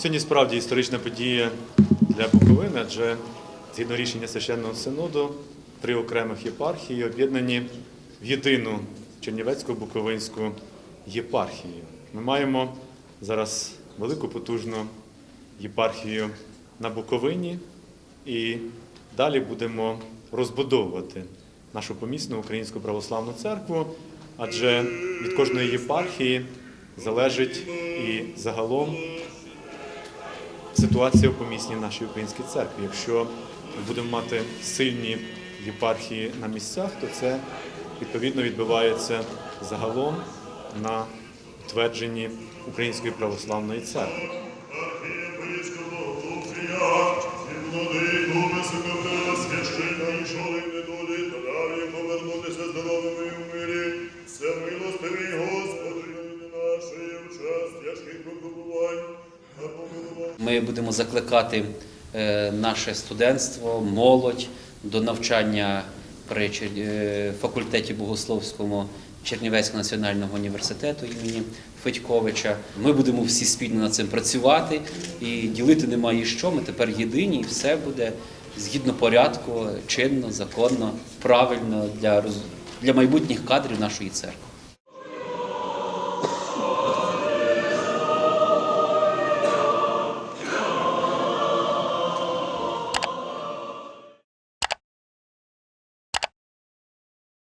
Сьогодні справді історична подія для Буковини, адже згідно рішення священного синоду, три окремих єпархії об'єднані в єдину Чернівецько-Буковинську єпархію. Ми маємо зараз велику потужну єпархію на Буковині і далі будемо розбудовувати нашу помісну українську православну церкву, адже від кожної єпархії залежить і загалом ситуація в помісній нашій українській церкві. Якщо ми будемо мати сильні єпархії на місцях, то це відповідно відбувається загалом на утвердженні Української православної церкви. Ми будемо закликати е, наше студентство, молодь до навчання при е, факультеті богословському Чернівецького національного університету імені Федьковича. Ми будемо всі спільно над цим працювати і ділити немає що. Ми тепер єдині, і все буде згідно порядку, чинно, законно, правильно для для майбутніх кадрів нашої церкви.